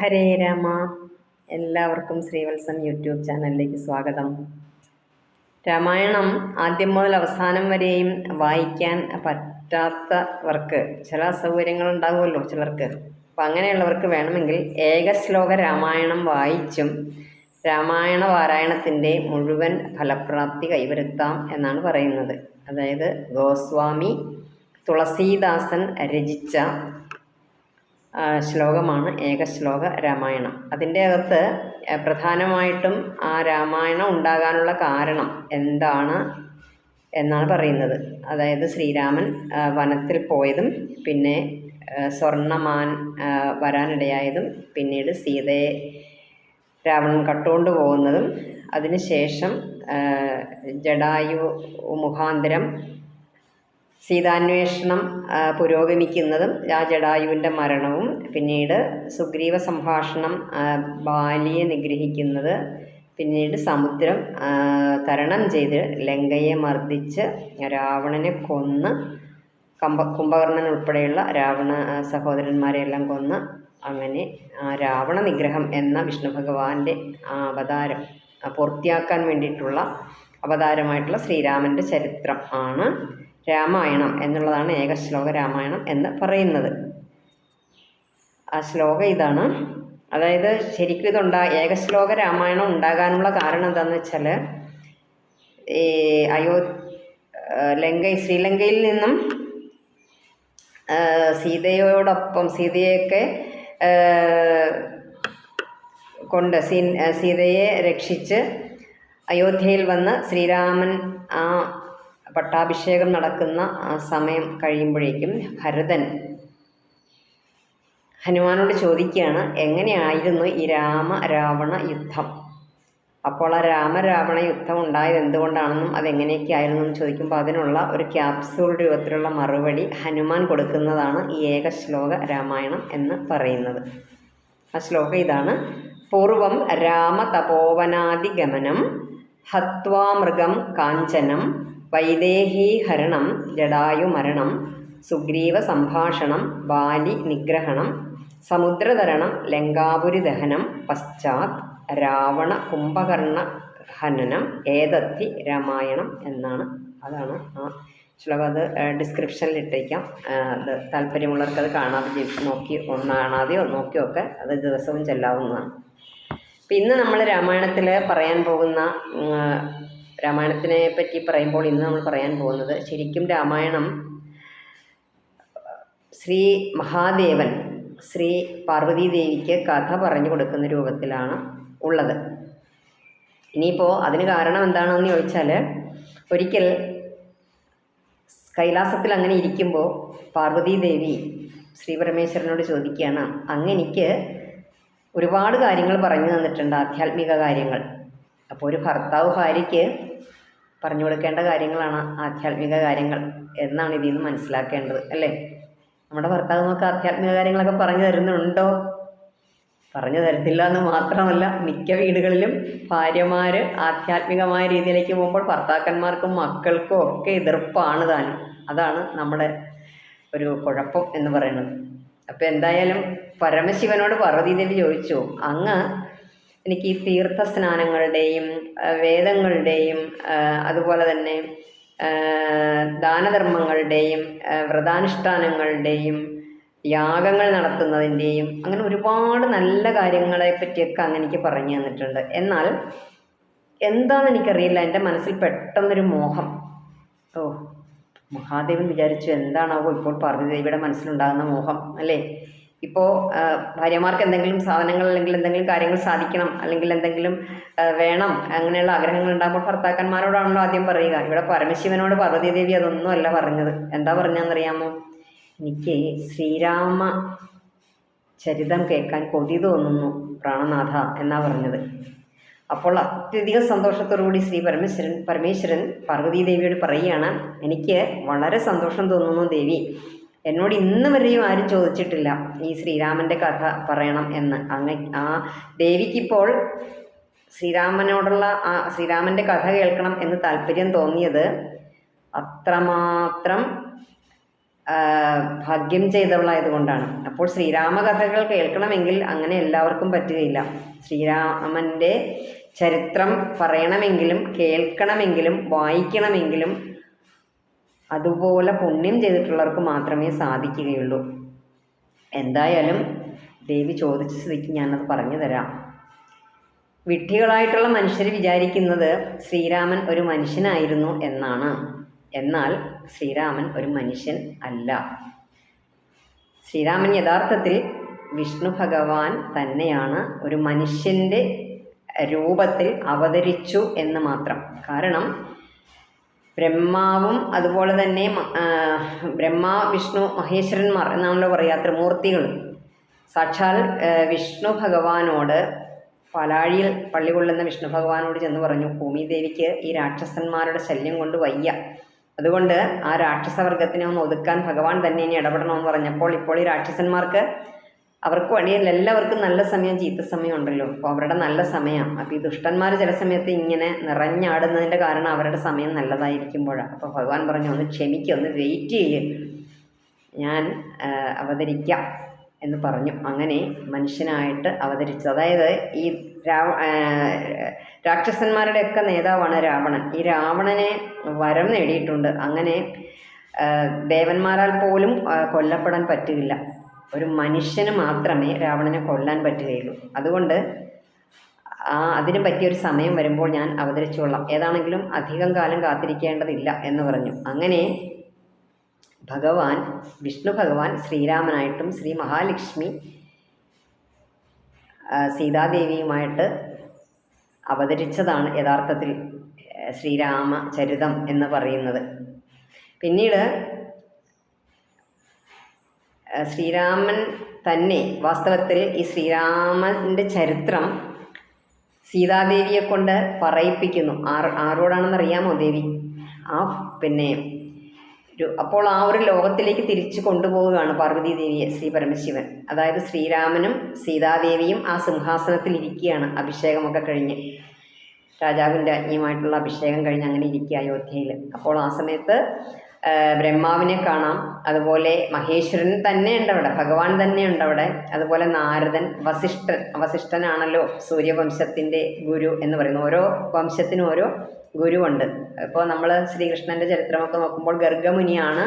ഹരേ രാമ. എല്ലാവർക്കും ശ്രീവത്സം യൂട്യൂബ് ചാനലിലേക്ക് സ്വാഗതം. രാമായണം ആദ്യം മുതൽ അവസാനം വരെയും വായിക്കാൻ പറ്റാത്തവർക്ക് ചില അസൗകര്യങ്ങൾ ഉണ്ടാകുമല്ലോ ചിലർക്ക്. അപ്പം അങ്ങനെയുള്ളവർക്ക് വേണമെങ്കിൽ ഏകശ്ലോക രാമായണം വായിച്ചും രാമായണ പാരായണത്തിന്റെ മുഴുവൻ ഫലപ്രാപ്തി കൈവരുത്താം എന്നാണ് പറയുന്നത്. അതായത് ഗോസ്വാമി തുളസീദാസൻ രചിച്ച ശ്ലോകമാണ് ഏകശ്ലോക രാമായണം. അതിന്റെ അകത്ത് പ്രധാനമായിട്ടും ആ രാമായണം ഉണ്ടാകാനുള്ള കാരണം എന്താണ് എന്നാണ് പറയുന്നത്. അതായത് ശ്രീരാമൻ വനത്തിൽ പോയതും പിന്നെ സ്വർണമാൻ വരാനിടയായതും പിന്നീട് സീതയെ രാവണൻ കട്ടുകൊണ്ട് പോകുന്നതും അതിനുശേഷം ജഡായു മുഖാന്തരം സീതാന്വേഷണം പുരോഗമിക്കുന്നതും രാജടായുവിന്റെ ജടായുവിന്റെ മരണവും പിന്നീട് സുഗ്രീവ സംഭാഷണം ബാലിയെ നിഗ്രഹിക്കുന്നത് പിന്നീട് സമുദ്രം തരണം ചെയ്ത് ലങ്കയെ മർദ്ദിച്ച് രാവണനെ കൊന്ന് കമ്പ കുംഭകർണൻ ഉൾപ്പെടെയുള്ള രാവണ സഹോദരന്മാരെയെല്ലാം കൊന്ന് അങ്ങനെ രാവണ നിഗ്രഹം എന്ന വിഷ്ണു ഭഗവാന്റെ അവതാരം പൂർത്തിയാക്കാൻ വേണ്ടിയിട്ടുള്ള അവതാരമായിട്ടുള്ള ശ്രീരാമന്റെ ചരിത്രം ആണ്. രാമായണം എന്നുള്ളതാണ് ഏക ശ്ലോക രാമായണം എന്ന് പറയുന്നത്. ആ ശ്ലോകം ഇതാണ്. അതായത് ശരിക്കും ഇതുണ്ടാ ഏകശ്ലോക രാമായണം ഉണ്ടാകാനുള്ള കാരണം എന്താണെന്ന് വെച്ചാൽ ഈ അയോ ലങ്ക ശ്രീലങ്കയിൽ നിന്നും സീതയോടൊപ്പം സീതയൊക്കെ കൊണ്ട് സീ സീതയെ രക്ഷിച്ച് അയോധ്യയിൽ വന്ന് ശ്രീരാമൻ ആ പട്ടാഭിഷേകം നടക്കുന്ന സമയം കഴിയുമ്പോഴേക്കും ഭരതൻ ഹനുമാനോട് ചോദിക്കുകയാണ് എങ്ങനെയായിരുന്നു ഈ രാമ രാവണ യുദ്ധം? അപ്പോൾ ആ രാമരാവണ യുദ്ധം ഉണ്ടായത് എന്തുകൊണ്ടാണെന്നും അതെങ്ങനെയൊക്കെ ആയിരുന്നു എന്ന് ചോദിക്കുമ്പോൾ അതിനുള്ള ഒരു ക്യാപ്സ്യൂൾ രൂപത്തിലുള്ള മറുപടി ഹനുമാൻ കൊടുക്കുന്നതാണ് ഈ ഏക ശ്ലോക രാമായണം എന്ന് പറയുന്നത്. ആ ശ്ലോകം ഇതാണ്. പൂർവം രാമതപോവനാദിഗമനം ഹത്വാമൃഗം കാഞ്ചനം വൈദേഹീഹരണം ജടായുമരണം സുഗ്രീവ സംഭാഷണം ബാലി നിഗ്രഹണം സമുദ്രതരണം ലങ്കാപുരി ദഹനം പശ്ചാത് രാവണ കുംഭകർണ ഹനനം ഏതത്തി രാമായണം എന്നാണ്. അതാണ് ആ ശ്ലോകം. അത് ഡിസ്ക്രിപ്ഷനിൽ ഇട്ടേക്കാം. അത് താല്പര്യമുള്ളവർക്ക് അത് കാണാതെ നോക്കി ഒന്ന് കാണാതെയോ നോക്കിയോ ഒക്കെ അത് ദിവസവും ചെല്ലാവുന്നതാണ്. ഇന്ന് നമ്മൾ രാമായണത്തിൽ പറയാൻ പോകുന്ന രാമായണത്തിനെ പറ്റി പറയുമ്പോൾ ഇന്ന് നമ്മൾ പറയാൻ പോകുന്നത് ശരിക്കും രാമായണം ശ്രീ മഹാദേവൻ ശ്രീ പാർവതീ ദേവിക്ക് കഥ പറഞ്ഞു കൊടുക്കുന്ന രൂപത്തിലാണ് ഉള്ളത്. ഇനിയിപ്പോൾ അതിന് കാരണം എന്താണെന്ന് ചോദിച്ചാൽ ഒരിക്കൽ കൈലാസത്തിൽ അങ്ങനെ ഇരിക്കുമ്പോൾ പാർവതീ ദേവി ശ്രീ പരമേശ്വരനോട് ചോദിക്കുകയാണ് അങ്ങെനിക്ക് ഒരുപാട് കാര്യങ്ങൾ പറഞ്ഞു തന്നിട്ടുണ്ട് ആധ്യാത്മിക കാര്യങ്ങൾ. അപ്പോൾ ഒരു ഭർത്താവ് ഭാര്യയ്ക്ക് പറഞ്ഞു കൊടുക്കേണ്ട കാര്യങ്ങളാണ് ആധ്യാത്മിക കാര്യങ്ങൾ എന്നാണ് ഇതിൽ നിന്ന് മനസ്സിലാക്കേണ്ടത് അല്ലേ? നമ്മുടെ ഭർത്താവ് നമുക്ക് ആധ്യാത്മിക കാര്യങ്ങളൊക്കെ പറഞ്ഞു തരുന്നുണ്ടോ? പറഞ്ഞു തരത്തില്ല എന്ന് മാത്രമല്ല മിക്ക വീടുകളിലും ഭാര്യമാർ ആധ്യാത്മികമായ രീതിയിലേക്ക് പോകുമ്പോൾ ഭർത്താക്കന്മാർക്കും മക്കൾക്കും ഒക്കെ എതിർപ്പാണ് താനും. അതാണ് നമ്മുടെ ഒരു കുഴപ്പം എന്ന് പറയുന്നത്. അപ്പോൾ എന്തായാലും പരമശിവനോട് പാർവതീദേവി ചോദിച്ചു അങ്ങ് എനിക്ക് ഈ തീർത്ഥ സ്നാനങ്ങളുടെയും വേദങ്ങളുടെയും അതുപോലെ തന്നെ ദാനധർമ്മങ്ങളുടെയും വ്രതാനുഷ്ഠാനങ്ങളുടെയും യാഗങ്ങൾ നടത്തുന്നതിന്റെയും അങ്ങനെ ഒരുപാട് നല്ല കാര്യങ്ങളെ പറ്റിയൊക്കെ അങ്ങനെ എനിക്ക് പറഞ്ഞു തന്നിട്ടുണ്ട്. എന്നാൽ എന്താണെന്ന് എനിക്കറിയില്ല. എന്റെ മനസ്സിൽ പെട്ടെന്നൊരു മോഹം. ഓ മഹാദേവൻ വിചാരിച്ചു എന്താണാവോ ഇപ്പോൾ പറഞ്ഞത്. ഇവിടെ മനസ്സിലുണ്ടാകുന്ന മോഹം അല്ലേ? ഇപ്പോൾ ഭാര്യമാർക്ക് എന്തെങ്കിലും സാധനങ്ങൾ അല്ലെങ്കിൽ എന്തെങ്കിലും കാര്യങ്ങൾ സാധിക്കണം അല്ലെങ്കിൽ എന്തെങ്കിലും വേണം അങ്ങനെയുള്ള ആഗ്രഹങ്ങൾ ഉണ്ടാകുമ്പോൾ ഭർത്താക്കന്മാരോടാണല്ലോ ആദ്യം പറയുക. ഇവിടെ പരമശിവനോട് പാർവതീദേവി അതൊന്നും അല്ല പറഞ്ഞത്. എന്താ പറഞ്ഞതെന്നറിയാമോ? എനിക്ക് ശ്രീരാമ ചരിതം കേൾക്കാൻ കൊതി തോന്നുന്നു പ്രാണനാഥ എന്നാ പറഞ്ഞത്. അപ്പോൾ അത്യധികം സന്തോഷത്തോടുകൂടി ശ്രീ പരമേശ്വരൻ പരമേശ്വരൻ പാർവതീദേവിയോട് പറയുകയാണ് എനിക്ക് വളരെ സന്തോഷം തോന്നുന്നു ദേവി. എന്നോട് ഇന്ന് വരെയും ആരും ചോദിച്ചിട്ടില്ല. ഈ ശ്രീരാമന്റെ കഥ പറയണം എന്ന്. അങ്ങ ആ ദേവിക്കിപ്പോൾ ശ്രീരാമനോടുള്ള ആ ശ്രീരാമന്റെ കഥ കേൾക്കണം എന്ന് താല്പര്യം തോന്നിയത് അത്രമാത്രം ഭാഗ്യം ചെയ്തവളായതുകൊണ്ടാണ്. അപ്പോൾ ശ്രീരാമകഥകൾ കേൾക്കണമെങ്കിൽ അങ്ങനെ എല്ലാവർക്കും പറ്റുകയില്ല. ശ്രീരാമന്റെ ചരിത്രം പറയണമെങ്കിലും കേൾക്കണമെങ്കിലും വായിക്കണമെങ്കിലും അതുപോലെ പുണ്യം ചെയ്തിട്ടുള്ളവർക്ക് മാത്രമേ സാധിക്കുകയുള്ളൂ. എന്തായാലും ദേവി ചോദിച്ച സ്ഥിതിക്ക് ഞാനത് പറഞ്ഞു തരാം. വിഡ്ഢികളായിട്ടുള്ള മനുഷ്യർ വിചാരിക്കുന്നത് ശ്രീരാമൻ ഒരു മനുഷ്യനായിരുന്നു എന്നാണ്. എന്നാൽ ശ്രീരാമൻ ഒരു മനുഷ്യൻ അല്ല. ശ്രീരാമൻ യഥാർത്ഥത്തിൽ വിഷ്ണു ഭഗവാൻ തന്നെയാണ് ഒരു മനുഷ്യന്റെ രൂപത്തിൽ അവതരിച്ചു എന്ന് മാത്രം. കാരണം ബ്രഹ്മാവും അതുപോലെ തന്നെ ബ്രഹ്മ വിഷ്ണു മഹേശ്വരന്മാർ എന്നാണല്ലോ പറയുക ത്രിമൂർത്തികൾ. സാക്ഷാൽ വിഷ്ണു ഭഗവാനോട് പലാഴിയിൽ പള്ളി കൊള്ളുന്ന വിഷ്ണു ഭഗവാനോട് ചെന്ന് പറഞ്ഞു ഭൂമിദേവിക്ക് ഈ രാക്ഷസന്മാരുടെ ശല്യം കൊണ്ട് വയ്യ. അതുകൊണ്ട് ആ രാക്ഷസവർഗത്തിനെ ഒന്ന് ഒതുക്കാൻ ഭഗവാൻ തന്നെ ഇനി ഇടപെടണമെന്ന് പറഞ്ഞപ്പോൾ ഇപ്പോൾ ഈ രാക്ഷസന്മാർക്ക് അവർക്ക് വഴിയല്ല എല്ലാവർക്കും നല്ല സമയം ചീത്ത സമയം ഉണ്ടല്ലോ. അപ്പോൾ അവരുടെ നല്ല സമയമാണ് അപ്പോൾ ഈ ദുഷ്ടന്മാർ ചില സമയത്ത് ഇങ്ങനെ നിറഞ്ഞാടുന്നതിന്റെ കാരണം അവരുടെ സമയം നല്ലതായിരിക്കുമ്പോഴാണ് അപ്പോൾ ഭഗവാൻ പറഞ്ഞു ഒന്ന് ക്ഷമിക്കുക ഒന്ന് വെയിറ്റ് ചെയ്യ്. ഞാൻ അവതരിക്കാം. എന്ന് പറഞ്ഞു. അങ്ങനെ മനുഷ്യനായിട്ട് അവതരിച്ചു അതായത് ഈ രാവ രാക്ഷസന്മാരുടെയൊക്കെ നേതാവാണ് രാവണൻ. ഈ രാവണനെ വരം നേടിയിട്ടുണ്ട്. അങ്ങനെ ദേവന്മാരാൽ പോലും കൊല്ലപ്പെടാൻ പറ്റുകയില്ല ഒരു മനുഷ്യന് മാത്രമേ രാവണനെ കൊല്ലാൻ പറ്റുകയുള്ളൂ. അതുകൊണ്ട് ആ അതിന് പറ്റിയ ഒരു സമയം വരുമ്പോൾ ഞാൻ അവതരിച്ചുകൊള്ളാം ഏതാണെങ്കിലും അധികം കാലം കാത്തിരിക്കേണ്ടതില്ല എന്ന് പറഞ്ഞു. അങ്ങനെ ഭഗവാൻ വിഷ്ണു ഭഗവാൻ ശ്രീരാമനായിട്ടും ശ്രീ മഹാലക്ഷ്മി സീതാദേവിയുമായിട്ട് അവതരിച്ചതാണ് യഥാർത്ഥത്തിൽ ശ്രീരാമചരിതം ശ്രീരാമ ചരിതം എന്ന് പറയുന്നത്. പിന്നീട് ശ്രീരാമൻ തന്നെ വാസ്തവത്തിൽ ഈ ശ്രീരാമന്റെ ചരിത്രം സീതാദേവിയെ കൊണ്ട് പറയിപ്പിക്കുന്നു. ആർ ആരോടാണെന്ന് അറിയാമോ ദേവി? ആ പിന്നെ അപ്പോൾ ആ ഒരു ലോകത്തിലേക്ക് തിരിച്ചു കൊണ്ടുപോവുകയാണ് പാർവതി ദേവിയെ ശ്രീ പരമശിവൻ. അതായത് ശ്രീരാമനും സീതാദേവിയും ആ സിംഹാസനത്തിൽ ഇരിക്കുകയാണ്. അഭിഷേകമൊക്കെ കഴിഞ്ഞ് രാജാവിന്റെ അജ്ഞയുമായിട്ടുള്ള അഭിഷേകം കഴിഞ്ഞ് അങ്ങനെ ഇരിക്കുക അയോധ്യയിൽ. അപ്പോൾ ആ സമയത്ത് ബ്രഹ്മാവിനെ കാണാം. അതുപോലെ മഹേശ്വരൻ തന്നെ ഉണ്ട് അവിടെ. ഭഗവാൻ തന്നെ ഉണ്ട് അവിടെ. അതുപോലെ നാരദൻ വസിഷ്ഠൻ വസിഷ്ഠനാണല്ലോ സൂര്യവംശത്തിന്റെ ഗുരു എന്ന് പറയുന്നത്. ഓരോ വംശത്തിനും ഓരോ ഗുരുവുണ്ട്. ഇപ്പോൾ നമ്മൾ ശ്രീകൃഷ്ണന്റെ ചരിത്രമൊക്കെ നോക്കുമ്പോൾ ഗർഗമുനിയാണ്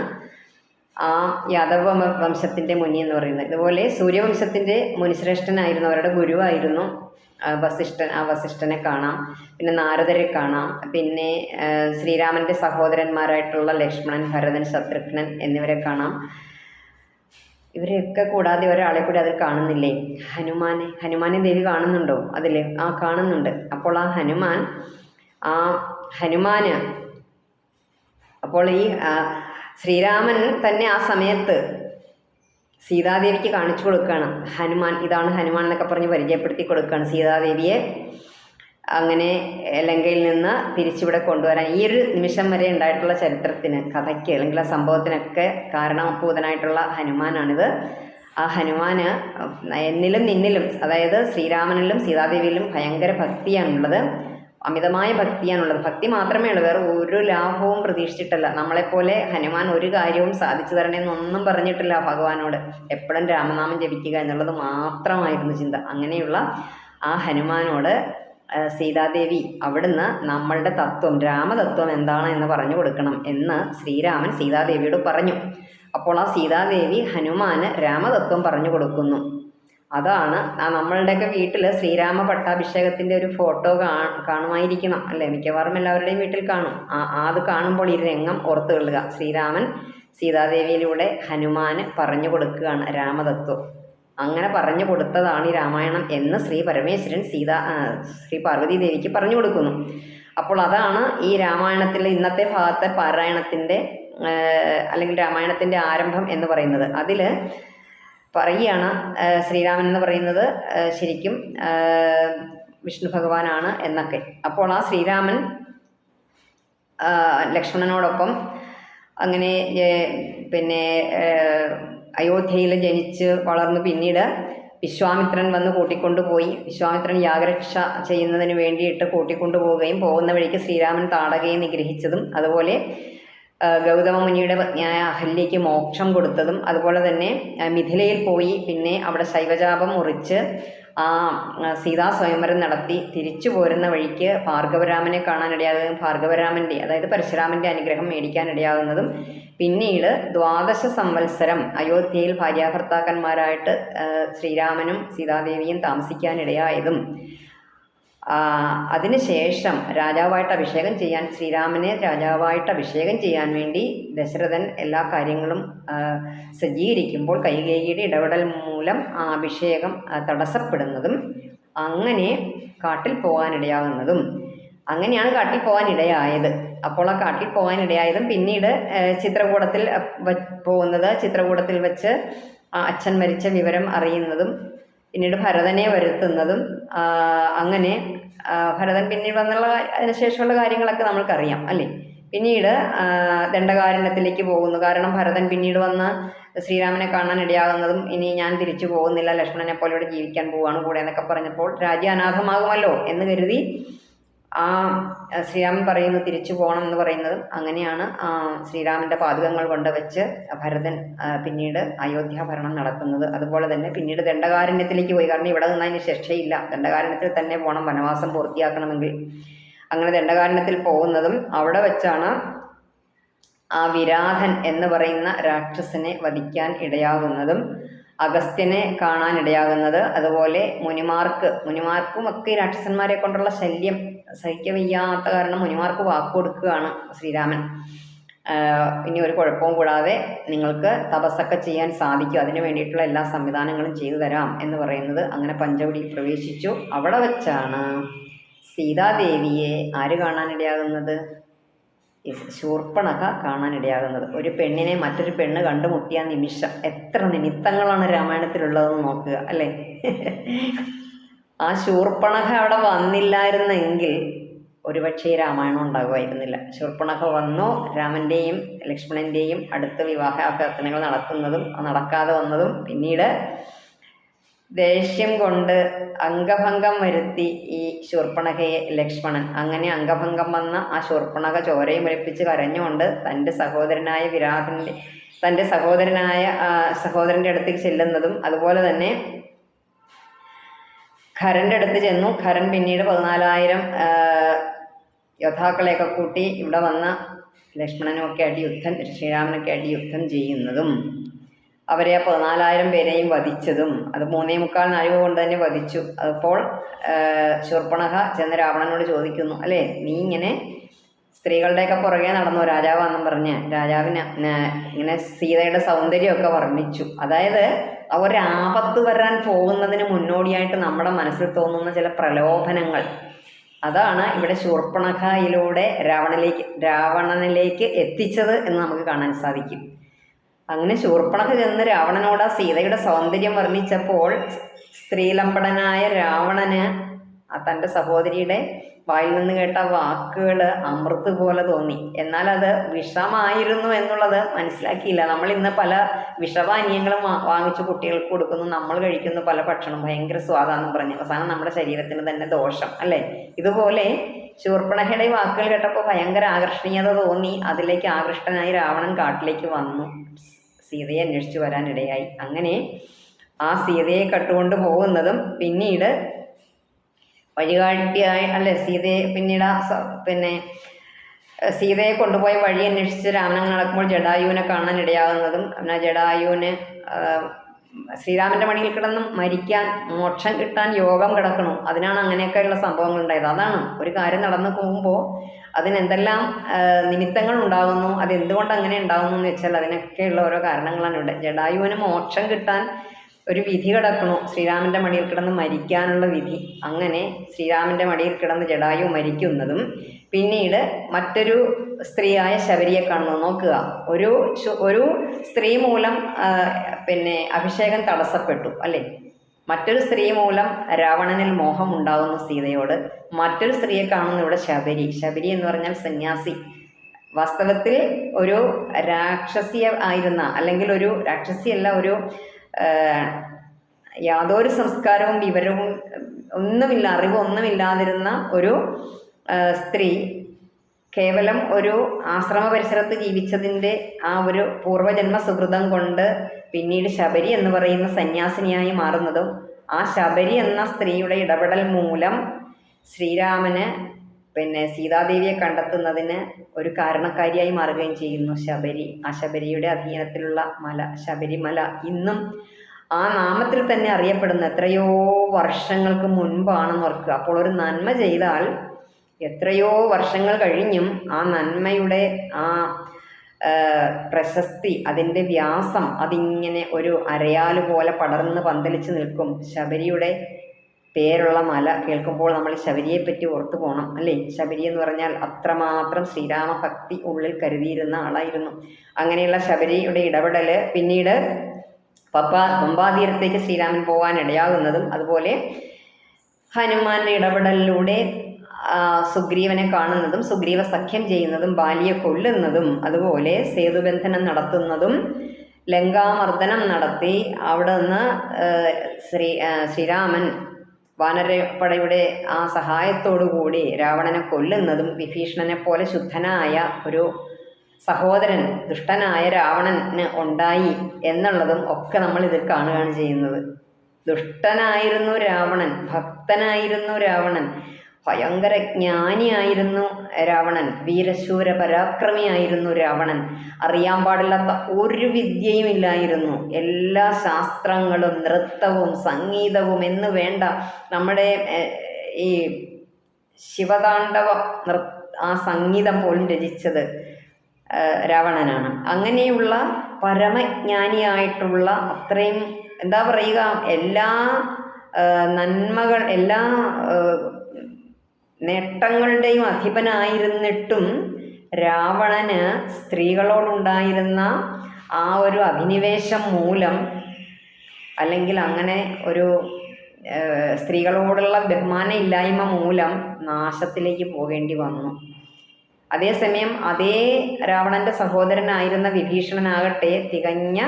ആ യാദവ വംശത്തിന്റെ മുനി എന്ന് പറയുന്നത്. ഇതുപോലെ സൂര്യവംശത്തിന്റെ മുനിശ്രേഷ്ഠനായിരുന്നു. അവരുടെ ഗുരുവായിരുന്നു. വസിഷ്ഠൻ ആ വസിഷ്ഠനെ കാണാം. പിന്നെ നാരദരെ കാണാം. പിന്നെ ശ്രീരാമന്റെ സഹോദരന്മാരായിട്ടുള്ള ലക്ഷ്മണൻ ഭരതൻ ശത്രുഘ്നൻ എന്നിവരെ കാണാം. ഇവരെയൊക്കെ കൂടാതെ ഒരാളെ കൂടി അതിൽ കാണുന്നില്ലേ? ഹനുമാനെ ഹനുമാനെ ദേവി കാണുന്നുണ്ടോ? അതിൽ ആ കാണുന്നുണ്ട്. അപ്പോൾ ആ ഹനുമാൻ ആ ഹനുമാന് അപ്പോൾ ഈ ശ്രീരാമൻ തന്നെ ആ സമയത്ത് സീതാദേവിക്ക് കാണിച്ചു കൊടുക്കുകയാണ്. ഹനുമാൻ ഇതാണ് ഹനുമാൻ എന്നൊക്കെ പറഞ്ഞ് പരിചയപ്പെടുത്തി കൊടുക്കുകയാണ് സീതാദേവിയെ. അങ്ങനെ ലങ്കയിൽ നിന്ന് തിരിച്ചിവിടെ കൊണ്ടുവരാൻ ഈ ഒരു നിമിഷം വരെ ഉണ്ടായിട്ടുള്ള ചരിത്രത്തിന് കഥയ്ക്ക് അല്ലെങ്കിൽ ആ സംഭവത്തിനൊക്കെ കാരണഭൂതനായിട്ടുള്ള ഹനുമാനാണിത്. ആ ഹനുമാന് എന്നിലും നിന്നിലും അതായത് ശ്രീരാമനിലും സീതാദേവിയിലും ഭയങ്കര ഭക്തിയാണുള്ളത്. അമിതമായ ഭക്തിയാണുള്ളത്. ഭക്തി മാത്രമേ ഉള്ളൂ. വേറെ ഒരു ലാഭവും പ്രതീക്ഷിച്ചിട്ടല്ല. നമ്മളെപ്പോലെ ഹനുമാൻ ഒരു കാര്യവും സാധിച്ചു തരണമെന്നൊന്നും പറഞ്ഞിട്ടില്ല ഭഗവാനോട്. എപ്പോഴും രാമനാമം ജപിക്കുക എന്നുള്ളത് മാത്രമായിരുന്നു ചിന്ത. അങ്ങനെയുള്ള ആ ഹനുമാനോട് സീതാദേവി അവിടുന്ന് നമ്മളുടെ തത്വം രാമതത്വം എന്താണ് എന്ന് പറഞ്ഞു കൊടുക്കണം എന്ന് ശ്രീരാമൻ സീതാദേവിയോട് പറഞ്ഞു. അപ്പോൾ ആ സീതാദേവി ഹനുമാന് രാമതത്വം പറഞ്ഞു കൊടുക്കുന്നു. അതാണ്. ആ നമ്മളുടെയൊക്കെ വീട്ടിൽ ശ്രീരാമ പട്ടാഭിഷേകത്തിന്റെ ഒരു ഫോട്ടോ കാ കാണുമായിരിക്കണം. അല്ലേ? മിക്കവാറും എല്ലാവരുടെയും വീട്ടിൽ കാണും. ആ അത് കാണുമ്പോൾ ഈ രംഗം ഓർത്ത് കൊള്ളുക. ശ്രീരാമൻ സീതാദേവിയിലൂടെ ഹനുമാന് പറഞ്ഞു കൊടുക്കുകയാണ് രാമതത്വം. അങ്ങനെ പറഞ്ഞു കൊടുത്തതാണ് ഈ രാമായണം എന്ന് ശ്രീ പരമേശ്വരൻ സീത ശ്രീ പാർവതി ദേവിക്ക് പറഞ്ഞു കൊടുക്കുന്നു. അപ്പോൾ അതാണ് ഈ രാമായണത്തിലെ ഇന്നത്തെ ഭാഗത്തെ പാരായണത്തിന്റെ അല്ലെങ്കിൽ രാമായണത്തിന്റെ ആരംഭം എന്ന് പറയുന്നത്. അതിൽ പറയുകയാണ്. ശ്രീരാമൻ എന്ന് പറയുന്നത് ശരിക്കും വിഷ്ണു ഭഗവാനാണ് എന്നൊക്കെ. അപ്പോൾ ആ ശ്രീരാമൻ ലക്ഷ്മണനോടൊപ്പം അങ്ങനെ പിന്നെ അയോധ്യയിൽ ജനിച്ച് വളർന്നു പിന്നീട് വിശ്വാമിത്രൻ വന്ന് കൂട്ടിക്കൊണ്ടുപോയി. വിശ്വാമിത്രൻ യാഗരക്ഷ ചെയ്യുന്നതിന് വേണ്ടിയിട്ട് കൂട്ടിക്കൊണ്ടുപോവുകയും പോകുന്ന വഴിക്ക് ശ്രീരാമൻ താടകയെ നിഗ്രഹിച്ചതും അതുപോലെ ഗൗതമ മുനിയുടെ പത്നിയായ അഹല്യയ്ക്ക് മോക്ഷം കൊടുത്തതും അതുപോലെ തന്നെ മിഥിലയിൽ പോയി പിന്നെ അവിടെ ശൈവജാപം മുറിച്ച് ആ സീതാ സ്വയംവരം നടത്തി തിരിച്ചു പോരുന്ന വഴിക്ക് ഭാർഗവരാമനെ കാണാനിടയാകുന്നതും ഭാർഗവരാമന്റെ അതായത് പരശുരാമന്റെ അനുഗ്രഹം മേടിക്കാനിടയാകുന്നതും പിന്നീട് ദ്വാദശ സംവത്സരം അയോധ്യയിൽ ഭാര്യാഭർത്താക്കന്മാരായിട്ട് ശ്രീരാമനും സീതാദേവിയും താമസിക്കാനിടയായതും. അതിനുശേഷം രാജാവായിട്ട് അഭിഷേകം ചെയ്യാൻ ശ്രീരാമനെ രാജാവായിട്ട് അഭിഷേകം ചെയ്യാൻ വേണ്ടി ദശരഥൻ എല്ലാ കാര്യങ്ങളും സജ്ജീകരിക്കുമ്പോൾ കൈകേയിയുടെ ഇടപെടൽ മൂലം ആ അഭിഷേകം തടസ്സപ്പെടുന്നതും അങ്ങനെ കാട്ടിൽ പോകാനിടയാകുന്നതും. അങ്ങനെയാണ് കാട്ടിൽ പോകാനിടയായത്. അപ്പോൾ ആ കാട്ടിൽ പോകാനിടയായതും പിന്നീട് ചിത്രകൂടത്തിൽ പോകുന്നത് ചിത്രകൂടത്തിൽ വെച്ച് അച്ഛൻ മരിച്ച വിവരം അറിയുന്നതും പിന്നീട് ഭരതനെ വരുത്തുന്നതും അങ്ങനെ ഭരതൻ പിന്നീട് വന്നുള്ള അതിനുശേഷമുള്ള കാര്യങ്ങളൊക്കെ നമ്മൾക്കറിയാം അല്ലേ? പിന്നീട് ദണ്ഡകാരണ്യത്തിലേക്ക് പോകുന്നു. കാരണം ഭരതൻ പിന്നീട് വന്ന് ശ്രീരാമനെ കാണാൻ ഇടയാകുന്നതും ഇനി ഞാൻ തിരിച്ചു പോകുന്നില്ല ലക്ഷ്മണനെ പോലെ ഇവിടെ ജീവിക്കാൻ പോവാണ് കൂടെ എന്നൊക്കെ പറഞ്ഞപ്പോൾ രാജ്യം അനാഥമാകുമല്ലോ എന്ന് കരുതി ആ ശ്രീരാമൻ പറയുന്നു തിരിച്ചു പോകണം എന്ന് പറയുന്നത് അങ്ങനെയാണ്. ആ ശ്രീരാമന്റെ പാതകങ്ങൾ കൊണ്ടുവച്ച് ഭരതൻ പിന്നീട് അയോധ്യ ഭരണം നടത്തുന്നത്. അതുപോലെ തന്നെ പിന്നീട് ദണ്ഡകാരണ്യത്തിലേക്ക് പോയി. കാരണം ഇവിടെ നിന്നതിന് ശിക്ഷയില്ല. ദണ്ഡകാരണ്യത്തിൽ തന്നെ പോകണം വനവാസം പൂർത്തിയാക്കണമെങ്കിൽ. അങ്ങനെ ദണ്ഡകാരണ്യത്തിൽ പോകുന്നതും അവിടെ വെച്ചാണ് ആ വിരാധൻ എന്ന് പറയുന്ന രാക്ഷസനെ വധിക്കാൻ ഇടയാകുന്നതും അഗസ്ത്യനെ കാണാനിടയാകുന്നത്. അതുപോലെ മുനിമാർക്ക് മുനിമാർക്കും ഒക്കെ ഈ രാക്ഷസന്മാരെ കൊണ്ടുള്ള ശല്യം സഹിക്കവയ്യാത്ത കാരണം മുനിമാർക്ക് വാക്ക് കൊടുക്കുകയാണ് ശ്രീരാമൻ. ഇനി ഒരു കുഴപ്പവും കൂടാതെ നിങ്ങൾക്ക് തപസ്സൊക്കെ ചെയ്യാൻ സാധിക്കും. അതിന് വേണ്ടിയിട്ടുള്ള എല്ലാ സംവിധാനങ്ങളും ചെയ്തു തരാം എന്ന് പറയുന്നത് അങ്ങനെ പഞ്ചവടിയിൽ പ്രവേശിച്ചു. അവിടെ വെച്ചാണ് സീതാദേവിയെ ആര് കാണാനിടയാകുന്നത്? ഈ ശൂർപ്പണഖ കാണാനിടയാകുന്നത്. ഒരു പെണ്ണിനെ മറ്റൊരു പെണ്ണ് കണ്ടുമുട്ടിയ നിമിഷം എത്ര നിമിത്തങ്ങളാണ് രാമായണത്തിലുള്ളതെന്ന് നോക്കുക അല്ലേ? ആ ശൂർപ്പണക അവിടെ വന്നില്ലായിരുന്നെങ്കിൽ ഒരുപക്ഷെ ഈ രാമായണം ഉണ്ടാകുമായിരുന്നില്ല. ശൂർപ്പണക വന്നു രാമന്റെയും ലക്ഷ്മണന്റെയും അടുത്ത വിവാഹ അഭ്യർത്ഥനകൾ നടത്തുന്നതും നടക്കാതെ വന്നതും പിന്നീട് ദേഷ്യം കൊണ്ട് അംഗഭംഗം വരുത്തി ഈ ശൂർപ്പണകയെ ലക്ഷ്മണൻ. അങ്ങനെ അംഗഭംഗം വന്ന ആ ശൂർപ്പണക ചോരയും ഒലിപ്പിച്ച് കരഞ്ഞുകൊണ്ട് തന്റെ സഹോദരനായ വിരാടന്റെ തന്റെ സഹോദരനായ സഹോദരന്റെ അടുത്തേക്ക് ചെല്ലുന്നതും അതുപോലെ തന്നെ ഖരന്റെ അടുത്ത് ചെന്നു. ഖരൻ പിന്നീട് പതിനാലായിരം യോദ്ധാക്കളെയൊക്കെ കൂട്ടി ഇവിടെ വന്ന ലക്ഷ്മണനുമൊക്കെ ആയിട്ട് യുദ്ധം ശ്രീരാമനൊക്കെ ആയിട്ട് യുദ്ധം ചെയ്യുന്നതും. അവരെ ആ പതിനാലായിരം പേരെയും വധിച്ചതും അത് മൂന്നേ മുക്കാൽ നാഴിക കൊണ്ട് തന്നെ വധിച്ചു. അപ്പോൾ ശൂർപ്പണഹ ചെന്ന് രാവണനോട് ചോദിക്കുന്നു അല്ലേ നീ ഇങ്ങനെ സ്ത്രീകളുടെയൊക്കെ പുറകെ നടന്നു രാജാവാന്നും പറഞ്ഞ്? രാജാവിന് ഇങ്ങനെ സീതയുടെ സൗന്ദര്യമൊക്കെ വർണിച്ചു. അതായത് അവർ ഒരു ആപത്ത് വരാൻ പോകുന്നതിന് മുന്നോടിയായിട്ട് നമ്മുടെ മനസ്സിൽ തോന്നുന്ന ചില പ്രലോഭനങ്ങൾ. അതാണ് ഇവിടെ ശൂർപ്പണഖയിലൂടെ രാവണനിലേക്ക് രാവണനിലേക്ക് എത്തിച്ചത് എന്ന് നമുക്ക് കാണാൻ സാധിക്കും. അങ്ങനെ ശൂർപ്പണഖ ചെന്ന് രാവണനോട് സീതയുടെ സൗന്ദര്യം വർണിച്ചപ്പോൾ സ്ത്രീലമ്പടനായ രാവണന് തന്റെ സഹോദരിയുടെ വായിൽ നിന്ന് കേട്ട വാക്കുകൾ അമൃത് പോലെ തോന്നി. എന്നാൽ അത് വിഷമായിരുന്നു എന്നുള്ളത് മനസ്സിലാക്കിയില്ല. നമ്മൾ ഇന്ന് പല വിഷപാനീയങ്ങളും വാങ്ങിച്ച് കുട്ടികൾക്ക് കൊടുക്കുന്നു നമ്മൾ കഴിക്കുന്നു പല ഭക്ഷണം ഭയങ്കര സ്വാദാന്ന് പറഞ്ഞു. അവസാനം നമ്മുടെ ശരീരത്തിന് തന്നെ ദോഷം അല്ലേ? ഇതുപോലെ ശൂർപ്പണഖയുടെ വാക്കുകൾ കേട്ടപ്പോൾ ഭയങ്കര ആകർഷണീയത തോന്നി. അതിലേക്ക് ആകൃഷ്ടനായി രാവണൻ കാട്ടിലേക്ക് വന്നു. സീതയെ അന്വേഷിച്ചു വരാനിടയായി. അങ്ങനെ ആ സീതയെ കട്ടുകൊണ്ട് പോകുന്നതും പിന്നീട് വഴികാട്ടിയായി അല്ലെ സീതയെ പിന്നീട് പിന്നെ സീതയെ കൊണ്ടുപോയ വഴി അന്വേഷിച്ച് രാമൻ നടക്കുമ്പോൾ ജഡായുവിനെ കാണാൻ ഇടയാകുന്നതും പിന്നെ ജഡായുവിന് ശ്രീരാമന്റെ മണിയിൽ കിടന്നും മരിക്കാൻ മോക്ഷം കിട്ടാൻ യോഗം കിടക്കണം. അതിനാണ് അങ്ങനെയൊക്കെയുള്ള സംഭവങ്ങൾ ഉണ്ടായത് അതാണ് ഒരു കാര്യം നടന്നു പോകുമ്പോൾ അതിന് എന്തെല്ലാം ആഹ് നിമിത്തങ്ങൾ ഉണ്ടാകുന്നു അത് എന്തുകൊണ്ട് അങ്ങനെ ഉണ്ടാകുന്നു എന്ന് വെച്ചാൽ അതിനൊക്കെയുള്ള ഓരോ കാരണങ്ങളാണ് ഇവിടെ. ജഡായുവിന് മോക്ഷം കിട്ടാൻ ഒരു വിധി കിടക്കണു ശ്രീരാമന്റെ മടിയിൽ കിടന്ന് മരിക്കാനുള്ള വിധി. അങ്ങനെ ശ്രീരാമന്റെ മടിയിൽ കിടന്ന് ജഡായു മരിക്കുന്നതും പിന്നീട് മറ്റൊരു സ്ത്രീയായ ശബരിയെ കാണുന്നു നോക്കുക. ഒരു ഒരു സ്ത്രീ മൂലം പിന്നെ അഭിഷേകം തടസ്സപ്പെട്ടു അല്ലേ? മറ്റൊരു സ്ത്രീ മൂലം രാവണനിൽ മോഹം ഉണ്ടാകുന്നു സീതയോട് മറ്റൊരു സ്ത്രീയെ കാണുന്നു ഇവിടെ ശബരി. ശബരി എന്ന് പറഞ്ഞാൽ സന്യാസി. വാസ്തവത്തിൽ ഒരു രാക്ഷസിയ ആയിരുന്ന അല്ലെങ്കിൽ ഒരു രാക്ഷസിയല്ല ഒരു യാതൊരു സംസ്കാരവും വിവരവും ഒന്നുമില്ല അറിവ് ഒന്നുമില്ലാതിരുന്ന ഒരു സ്ത്രീ കേവലം ഒരു ആശ്രമ പരിസരത്ത് ജീവിച്ചതിന്റെ ആ ഒരു പൂർവജന്മ സുഹൃതം കൊണ്ട് പിന്നീട് ശബരി എന്ന് പറയുന്ന സന്യാസിനിയായി മാറുന്നതും ആ ശബരി എന്ന സ്ത്രീയുടെ ഇടപെടൽ മൂലം ശ്രീരാമന് പിന്നെ സീതാദേവിയെ കണ്ടെത്തുന്നതിന് ഒരു കാരണക്കാരിയായി മാറുകയും ചെയ്യുന്നു ശബരി. ആ ശബരിയുടെ അധീനത്തിലുള്ള മല ശബരിമല ഇന്നും ആ നാമത്തിൽ തന്നെ അറിയപ്പെടുന്ന എത്രയോ വർഷങ്ങൾക്ക് മുൻപാണെന്ന് ഓർക്കുക. അപ്പോൾ ഒരു നന്മ ചെയ്താൽ എത്രയോ വർഷങ്ങൾ കഴിഞ്ഞും ആ നന്മയുടെ ആ പ്രശസ്തി അതിന്റെ വ്യാസം അതിങ്ങനെ ഒരു അരയാൽ പോലെ പടർന്ന് പന്തലിച്ച് നിൽക്കും. ശബരിയുടെ പേരുള്ള മല കേൾക്കുമ്പോൾ നമ്മൾ ശബരിയെ പറ്റി ഓർത്തു പോകണം അല്ലേ? ശബരി എന്ന് പറഞ്ഞാൽ അത്രമാത്രം ശ്രീരാമഭക്തി ഉള്ളിൽ കരുതിയിരുന്ന ആളായിരുന്നു. അങ്ങനെയുള്ള ശബരിയുടെ ഇടപെടൽ പിന്നീട് പപ്പ പമ്പാതീരത്തേക്ക് ശ്രീരാമൻ പോകാൻ ഇടയാകുന്നതും അതുപോലെ ഹനുമാന്റെ ഇടപെടലിലൂടെ സുഗ്രീവനെ കാണുന്നതും സുഗ്രീവ സഖ്യം ചെയ്യുന്നതും ബാലിയെ കൊല്ലുന്നതും അതുപോലെ സേതുബന്ധനം നടത്തുന്നതും ലങ്കാമർദ്ദനം നടത്തി അവിടെ നിന്ന് ശ്രീ ശ്രീരാമൻ വാനരപ്പടയുടെ ആ സഹായത്തോടു കൂടി രാവണനെ കൊല്ലുന്നതും വിഭീഷണനെ പോലെ ശുദ്ധനായ ഒരു സഹോദരൻ ദുഷ്ടനായ രാവണന് ഉണ്ടായി എന്നുള്ളതും ഒക്കെ നമ്മൾ ഇതിൽ കാണുകയാണ് ചെയ്യുന്നത്. ദുഷ്ടനായിരുന്നു രാവണൻ ഭക്തനായിരുന്നു രാവണൻ. ഭയങ്കര ജ്ഞാനിയായിരുന്നു രാവണൻ വീരശൂര പരാക്രമിയായിരുന്നു രാവണൻ. അറിയാൻ പാടില്ലാത്ത ഒരു വിദ്യയും ഇല്ലായിരുന്നു. എല്ലാ ശാസ്ത്രങ്ങളും നൃത്തവും സംഗീതവും എന്ന് വേണ്ട നമ്മുടെ ഈ ശിവതാണ്ഡവ നൃ ആ സംഗീതം പോലും രചിച്ചത് രാവണനാണ്. അങ്ങനെയുള്ള പരമജ്ഞാനിയായിട്ടുള്ള അത്രയും എന്താ പറയുക എല്ലാ നന്മകൾ എല്ലാ നേട്ടങ്ങളുടെയും അധിപനായിരുന്നിട്ടും രാവണന് സ്ത്രീകളോടുണ്ടായിരുന്ന ആ ഒരു അഭിനിവേശം മൂലം അല്ലെങ്കിൽ അങ്ങനെ ഒരു സ്ത്രീകളോടുള്ള ബഹുമാന ഇല്ലായ്മ മൂലം നാശത്തിലേക്ക് പോകേണ്ടി വന്നു. അതേസമയം അതേ രാവണന്റെ സഹോദരനായിരുന്ന വിഭീഷണനാകട്ടെ തികഞ്ഞ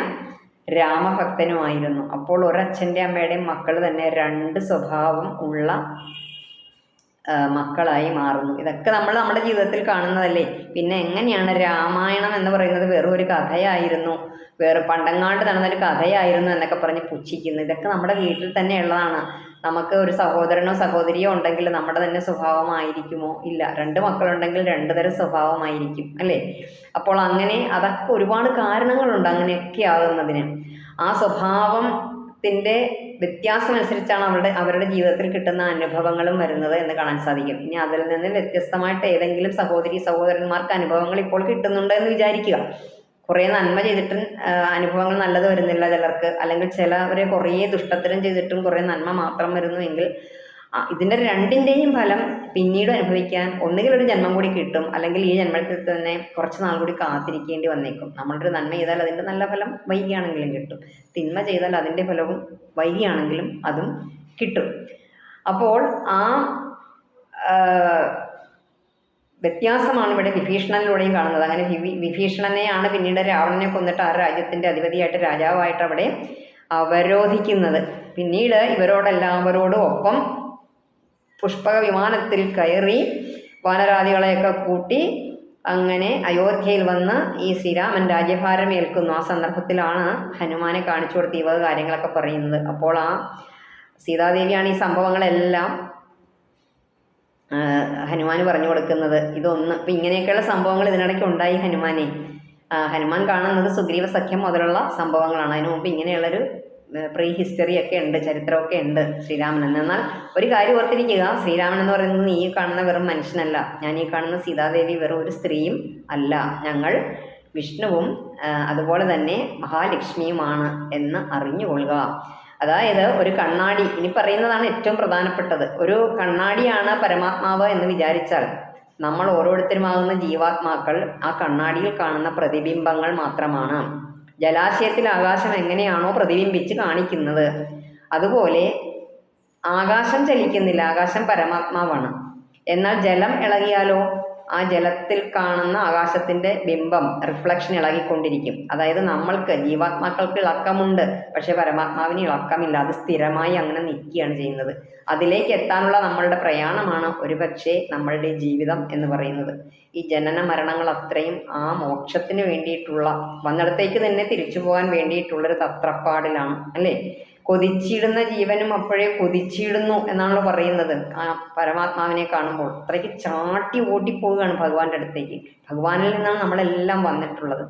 രാമഭക്തനുമായിരുന്നു. അപ്പോൾ ഒരച്ഛന്റെ അമ്മയുടെയും മക്കൾ തന്നെ രണ്ട് സ്വഭാവം ഉള്ള മക്കളായി മാറുന്നു. ഇതൊക്കെ നമ്മൾ നമ്മുടെ ജീവിതത്തിൽ കാണുന്നതല്ലേ. പിന്നെ എങ്ങനെയാണ് രാമായണം എന്ന് പറയുന്നത് വെറും ഒരു കഥയായിരുന്നു. വേറെ പണ്ടങ്ങാണ്ട് നടന്നൊരു കഥയായിരുന്നു എന്നൊക്കെ പറഞ്ഞ് പുച്ഛിക്കുന്നു. ഇതൊക്കെ നമ്മുടെ വീട്ടിൽ തന്നെ ഉള്ളതാണ്. നമുക്ക് ഒരു സഹോദരനോ സഹോദരിയോ ഉണ്ടെങ്കിൽ നമ്മുടെ തന്നെ സ്വഭാവമായിരിക്കുമോ? ഇല്ല. രണ്ട് മക്കളുണ്ടെങ്കിൽ രണ്ട് തരം സ്വഭാവമായിരിക്കും. അല്ലേ? അപ്പോൾ അങ്ങനെ അതൊക്കെ ഒരുപാട് കാരണങ്ങളുണ്ട് അങ്ങനെയൊക്കെ ആകുന്നതിന്. ആ സ്വഭാവത്തിന്റെ വ്യത്യാസം അനുസരിച്ചാണ് അവരുടെ അവരുടെ ജീവിതത്തിൽ കിട്ടുന്ന അനുഭവങ്ങളും വരുന്നത് എന്ന് കാണാൻ സാധിക്കും. ഇനി അതിൽ നിന്ന് വ്യത്യസ്തമായിട്ട് ഏതെങ്കിലും സഹോദരി സഹോദരന്മാർക്ക് അനുഭവങ്ങൾ ഇപ്പോൾ കിട്ടുന്നുണ്ട് എന്ന് വിചാരിക്കുക. കുറേ നന്മ ചെയ്തിട്ടും അനുഭവങ്ങൾ നല്ലത് വരുന്നില്ല ചിലർക്ക്. അല്ലെങ്കിൽ ചിലവരെ കുറേ ദുഷ്ടത്തരം ചെയ്തിട്ടും കുറേ നന്മ മാത്രം വരുന്നു എങ്കിൽ ഇതിന്റെ രണ്ടിന്റെയും ഫലം പിന്നീട് അനുഭവിക്കാൻ ഒന്നുകിൽ ഒരു ജന്മം കൂടി കിട്ടും അല്ലെങ്കിൽ ഈ ജന്മത്തിൽ തന്നെ കുറച്ച് നാൾ കൂടി കാത്തിരിക്കേണ്ടി വന്നേക്കും. നമ്മളൊരു നന്മ ചെയ്താൽ അതിന്റെ നല്ല ഫലം വൈകിയാണെങ്കിലും കിട്ടും. തിന്മ ചെയ്താൽ അതിന്റെ ഫലവും വൈകിയാണെങ്കിലും അതും കിട്ടും. അപ്പോൾ ആ വ്യത്യാസമാണ് ഇവിടെ വിഭീഷണനിലൂടെയും കാണുന്നത്. അങ്ങനെ വിഭീ വിഭീഷണനെയാണ് പിന്നീട് രാവണനെ കൊന്നിട്ട് ആ രാജ്യത്തിന്റെ അധിപതിയായിട്ട് രാജാവായിട്ട് അവിടെ അവരോധിക്കുന്നത്. പിന്നീട് ഇവരോടെല്ലാവരോടും ഒപ്പം പുഷ്പക വിമാനത്തിൽ കയറി വാനരാദികളെയൊക്കെ കൂട്ടി അങ്ങനെ അയോധ്യയിൽ വന്ന് ഈ ശ്രീരാമൻ രാജ്യഭാരം ഏൽക്കുന്നു. ആ സന്ദർഭത്തിലാണ് ഹനുമാനെ കാണിച്ചു കൊടുത്ത് വക കാര്യങ്ങളൊക്കെ പറയുന്നത്. അപ്പോൾ ആ സീതാദേവിയാണ് ഈ സംഭവങ്ങളെല്ലാം ഹനുമാൻ പറഞ്ഞു കൊടുക്കുന്നത്. ഇതൊന്ന് ഇപ്പം ഇങ്ങനെയൊക്കെയുള്ള സംഭവങ്ങൾ ഇതിനിടയ്ക്ക് ഉണ്ടായി ഹനുമാനെ. ഹനുമാൻ കാണുന്നത് സുഗ്രീവ സഖ്യം മുതലുള്ള സംഭവങ്ങളാണ്. അതിനു മുമ്പ് ഇങ്ങനെയുള്ളൊരു പ്രീ ഹിസ്റ്ററി ഒക്കെ ഉണ്ട് ചരിത്രമൊക്കെ ഉണ്ട് ശ്രീരാമൻ. എന്നാൽ ഒരു കാര്യം ഓർത്തിരിക്കുക ശ്രീരാമൻ എന്ന് പറയുന്നത് നീ കാണുന്ന വെറും മനുഷ്യനല്ല. ഞാൻ ഈ കാണുന്ന സീതാദേവി വെറും ഒരു സ്ത്രീയും അല്ല. ഞങ്ങൾ വിഷ്ണുവും അതുപോലെ തന്നെ മഹാലക്ഷ്മിയുമാണ് എന്ന് അറിഞ്ഞുകൊള്ളുക. അതായത് ഒരു കണ്ണാടി ഇനി പറയുന്നതാണ് ഏറ്റവും പ്രധാനപ്പെട്ടത്. ഒരു കണ്ണാടിയാണ് പരമാത്മാവ് എന്ന് വിചാരിച്ചാൽ നമ്മൾ ഓരോരുത്തരുമാകുന്ന ജീവാത്മാക്കൾ ആ കണ്ണാടിയിൽ കാണുന്ന പ്രതിബിംബങ്ങൾ മാത്രമാണ്. ജലാശയത്തിൽ ആകാശം എങ്ങനെയാണോ പ്രതിബിംബിച്ച് കാണിക്കുന്നത്. അതുപോലെ ആകാശം ചലിക്കുന്നില്ല ആകാശം പരമാത്മാവാണ്. എന്നാൽ ജലം ഇളകിയാലോ? ആ ജലത്തിൽ കാണുന്ന ആകാശത്തിന്റെ ബിംബം റിഫ്ലക്ഷൻ ഇളകിക്കൊണ്ടിരിക്കും. അതായത് നമ്മൾക്ക് ജീവാത്മാക്കൾക്ക് ഇളക്കമുണ്ട്. പക്ഷേ പരമാത്മാവിന് ഇളക്കമില്ല. അത് സ്ഥിരമായി അങ്ങനെ നിൽക്കുകയാണ് ചെയ്യുന്നത്. അതിലേക്ക് എത്താനുള്ള നമ്മളുടെ പ്രയാണമാണ് ഒരുപക്ഷെ നമ്മളുടെ ജീവിതം എന്ന് പറയുന്നത്. ഈ ജനന മരണങ്ങൾ അത്രയും ആ മോക്ഷത്തിന് വേണ്ടിയിട്ടുള്ള വന്നിടത്തേക്ക് തന്നെ തിരിച്ചു പോകാൻ വേണ്ടിയിട്ടുള്ള ഒരു തത്രപ്പാടിലാണ്. അല്ലേ? കൊതിച്ചിടുന്ന ജീവനും അപ്പോഴേ കൊതിച്ചിടുന്നു എന്നാണല്ലോ പറയുന്നത്. ആ പരമാത്മാവിനെ കാണുമ്പോൾ അത്രയ്ക്ക് ചാട്ടി ഓടിപ്പോവുകയാണ് ഭഗവാന്റെ അടുത്തേക്ക്. ഭഗവാനിൽ നിന്നാണ് നമ്മളെല്ലാം വന്നിട്ടുള്ളത്.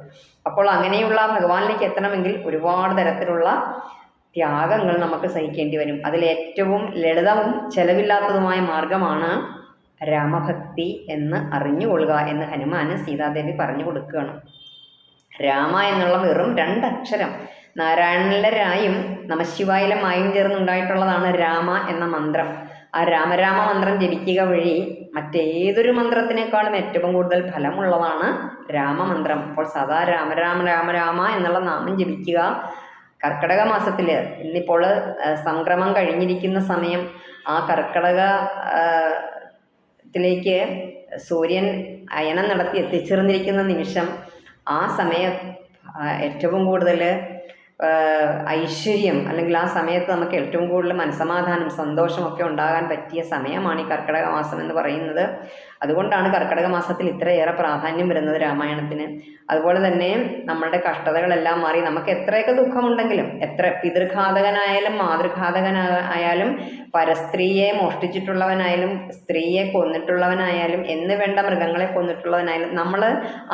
അപ്പോൾ അങ്ങനെയുള്ള ഭഗവാനിലേക്ക് എത്തണമെങ്കിൽ ഒരുപാട് തരത്തിലുള്ള ത്യാഗങ്ങൾ നമുക്ക് സഹിക്കേണ്ടി വരും. അതിൽ ഏറ്റവും ലളിതവും ചെലവില്ലാത്തതുമായ മാർഗമാണ് രാമഭക്തി എന്ന് അറിഞ്ഞുകൊള്ളുക എന്ന് ഹനുമാന് സീതാദേവി പറഞ്ഞു കൊടുക്കുകയാണ്. രാമ എന്നുള്ള വെറും രണ്ടക്ഷരം. നാരായണനിലെ രായും നമശിവായിലെ മായും ചേർന്നുണ്ടായിട്ടുള്ളതാണ് രാമ എന്ന മന്ത്രം. ആ രാമരാമ മന്ത്രം ജപിക്കുക വഴി മറ്റേതൊരു മന്ത്രത്തിനേക്കാളും ഏറ്റവും കൂടുതൽ ഫലമുള്ളതാണ് രാമമന്ത്രം അപ്പോൾ സദാ രാമരാമ രാമ രാമ എന്നുള്ള നാമം ജപിക്കുക. കർക്കിടക മാസത്തിൽ ഇന്നിപ്പോൾ സംക്രമം കഴിഞ്ഞിരിക്കുന്ന സമയം ആ കർക്കിടക ത്തിലേക്ക് സൂര്യൻ അയനം നടത്തി എത്തിച്ചേർന്നിരിക്കുന്ന നിമിഷം ആ സമയം ഏറ്റവും കൂടുതൽ ഐശ്വര്യം അല്ലെങ്കിൽ ആ സമയത്ത് നമുക്ക് ഏറ്റവും കൂടുതൽ മനസ്സമാധാനം സന്തോഷമൊക്കെ ഉണ്ടാകാൻ പറ്റിയ സമയമാണ് ഈ കർക്കിടക മാസം എന്ന് പറയുന്നത്. അതുകൊണ്ടാണ് കർക്കിടക മാസത്തിൽ ഇത്രയേറെ പ്രാധാന്യം വരുന്നത് രാമായണത്തിന്. അതുപോലെ തന്നെ നമ്മളുടെ കഷ്ടതകളെല്ലാം മാറി. നമുക്ക് എത്രയൊക്കെ ദുഃഖമുണ്ടെങ്കിലും എത്ര പിതൃഘാതകനായാലും മാതൃഘാതകനായാലും പരസ്ത്രീയെ മോഷ്ടിച്ചിട്ടുള്ളവനായാലും സ്ത്രീയെ കൊന്നിട്ടുള്ളവനായാലും എന്ന് വേണ്ട മൃഗങ്ങളെ കൊന്നിട്ടുള്ളവനായാലും നമ്മൾ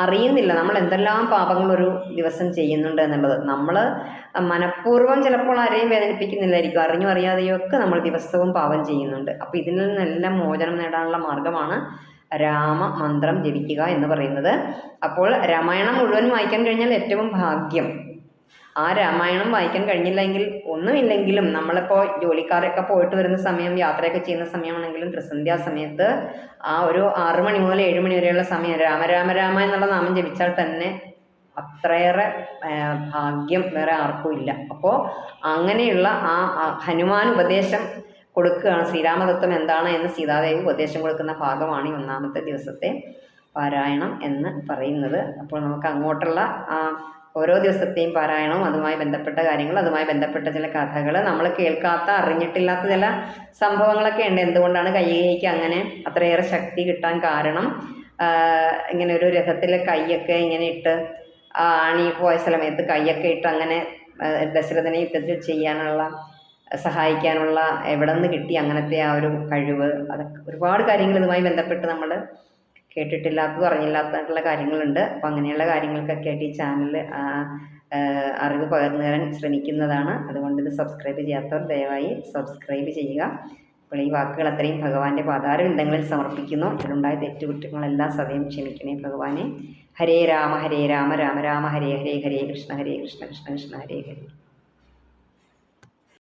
അറിയുന്നില്ല. നമ്മൾ എന്തെല്ലാം പാപങ്ങൾ ഒരു ദിവസം ചെയ്യുന്നുണ്ട് എന്നുള്ളത്. നമ്മൾ മനഃപൂർവം ചിലപ്പോൾ ആരെയും വേദനിപ്പിക്കുന്നില്ലായിരിക്കും. അറിഞ്ഞു അറിയാതെയൊക്കെ നമ്മൾ ദിവസവും പാപം ചെയ്യുന്നുണ്ട്. അപ്പോൾ ഇതിൽ നിന്നെല്ലാം മോചനം നേടാനുള്ള മാർഗമാണ് രാമ മന്ത്രം ജപിക്കുക എന്ന് പറയുന്നത്. അപ്പോൾ രാമായണം മുഴുവൻ വായിക്കാൻ കഴിഞ്ഞാൽ ഏറ്റവും ഭാഗ്യം. ആ രാമായണം വായിക്കാൻ കഴിഞ്ഞില്ലെങ്കിൽ ഒന്നുമില്ലെങ്കിലും നമ്മളിപ്പോൾ ജോലിക്കാരൊക്കെ പോയിട്ട് വരുന്ന സമയം യാത്രയൊക്കെ ചെയ്യുന്ന സമയമാണെങ്കിലും പ്രസന്ധ്യാ സമയത്ത് ആ ഒരു ആറു മണി മുതൽ ഏഴ് മണി വരെയുള്ള സമയം രാമ രാമ എന്നുള്ള നാമം ജപിച്ചാൽ തന്നെ അത്രയേറെ ഭാഗ്യം വേറെ ആർക്കും ഇല്ല. അപ്പോൾ അങ്ങനെയുള്ള ആ ഹനുമാൻ ഉപദേശം കൊടുക്കുകയാണ്. ശ്രീരാമതത്വം എന്താണ് എന്ന് സീതാദേവി ഉപദേശം കൊടുക്കുന്ന ഭാഗമാണ് ഈ ഒന്നാമത്തെ ദിവസത്തെ പാരായണം എന്ന് പറയുന്നത്. അപ്പോൾ നമുക്ക് അങ്ങോട്ടുള്ള ഓരോ ദിവസത്തെയും പാരായണവും അതുമായി ബന്ധപ്പെട്ട കാര്യങ്ങൾ അതുമായി ബന്ധപ്പെട്ട ചില കഥകൾ നമ്മൾ കേൾക്കാത്ത അറിഞ്ഞിട്ടില്ലാത്ത ചില സംഭവങ്ങളൊക്കെ ഉണ്ട്. എന്തുകൊണ്ടാണ് കയ്യേക്ക് അങ്ങനെ അത്രയേറെ ശക്തി കിട്ടാൻ കാരണം? ഇങ്ങനെ ഒരു രഥത്തിലെ കൈയൊക്കെ ഇങ്ങനെ ഇട്ട് ആണി പോയ സമയത്ത് കൈയൊക്കെ ഇട്ട് അങ്ങനെ ദശരഥനെ യുദ്ധത്തിൽ ചെയ്യാനുള്ള സഹായിക്കാനുള്ള എവിടെ നിന്ന് കിട്ടി അങ്ങനത്തെ ആ ഒരു കഴിവ് അതൊക്കെ ഒരുപാട് കാര്യങ്ങൾ ഇതുമായി ബന്ധപ്പെട്ട് നമ്മൾ കേട്ടിട്ടില്ലാത്തതും അറിഞ്ഞില്ലാത്തതായിട്ടുള്ള കാര്യങ്ങളുണ്ട്. അപ്പം അങ്ങനെയുള്ള കാര്യങ്ങൾക്കൊക്കെ ആയിട്ട് ഈ ചാനൽ അറിവ് പകർന്നു തരാൻ ശ്രമിക്കുന്നതാണ്. അതുകൊണ്ട് ഇത് സബ്സ്ക്രൈബ് ചെയ്യാത്തവർ ദയവായി സബ്സ്ക്രൈബ് ചെയ്യുക. അപ്പോൾ ഈ വാക്കുകൾ അത്രയും ഭഗവാന്റെ പാതാരവിന്ദങ്ങളിൽ സമർപ്പിക്കുന്നു. ഇതിലുണ്ടായ തെറ്റുകുറ്റങ്ങളെല്ലാം സദയം ക്ഷമിക്കണേ ഭഗവാനെ. ഹരേ രാമ ഹരേ രാമ രാമ രാമ ഹരേ ഹരേ ഹരേ കൃഷ്ണ ഹരേ കൃഷ്ണ കൃഷ്ണ കൃഷ്ണ ഹരേ ഹരേ.